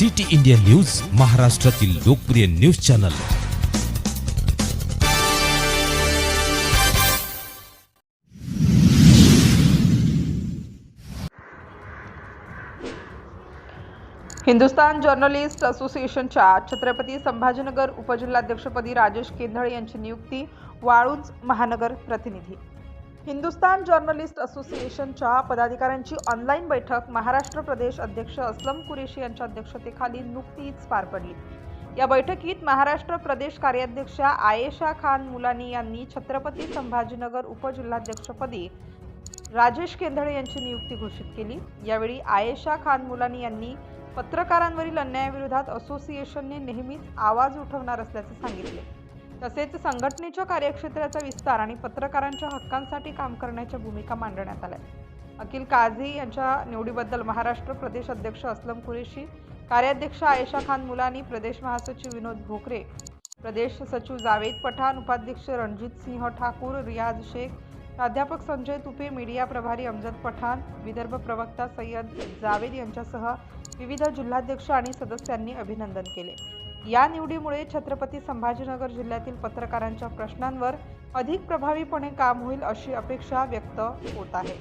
City India news महाराष्ट्रातील लोकप्रिय news channel. Hindustan journalist असोसिएशनच्या छत्रपती संभाजीनगर उपजिल्हाध्यक्षपदी राजेश केंधळे यांची नियुक्ती वाळूज महानगर प्रतिनिधी. हिंदुस्तान जर्नलिस्ट असोसिएशनच्या पदाधिकाऱ्यांची ऑनलाईन बैठक महाराष्ट्र प्रदेश अध्यक्ष असलम कुरेशी यांच्या अध्यक्षतेखाली नुकतीच पार पडली. या बैठकीत महाराष्ट्र प्रदेश कार्याध्यक्षा आयेशा खान मुलानी यांनी छत्रपती संभाजीनगर उपजिल्हाध्यक्षपदी राजेश केंधळे यांची नियुक्ती घोषित केली. यावेळी आयेशा खान मुलानी यांनी पत्रकारांवरील अन्यायाविरोधात असोसिएशनने नेहमीच आवाज उठवणार असल्याचे सांगितले. तसेच संघटनेच्या कार्यक्षेत्राचा विस्तार आणि पत्रकारांच्या हक्कांसाठी काम करण्याच्या भूमिका मांडण्यात आल्या. अखिल काझी यांच्या निवडीबद्दल महाराष्ट्र प्रदेश अध्यक्ष असलम कुरेशी कार्याध्यक्ष आयशा खान मुलानी प्रदेश महासचिव विनोद भोकरे प्रदेश सचिव जावेद पठाण उपाध्यक्ष रणजित सिंह ठाकूर रियाज शेख प्राध्यापक संजय तुपे मीडिया प्रभारी अमजद पठाण विदर्भ प्रवक्ता सय्यद जावेद यांच्यासह विविध जिल्हाध्यक्ष आणि सदस्यांनी अभिनंदन केले. या निवडीमुळे छत्रपती संभाजीनगर जिल्ह्यातील पत्रकारांच्या प्रश्नांवर अधिक प्रभावीपणे काम होईल अशी अपेक्षा व्यक्त होत आहे.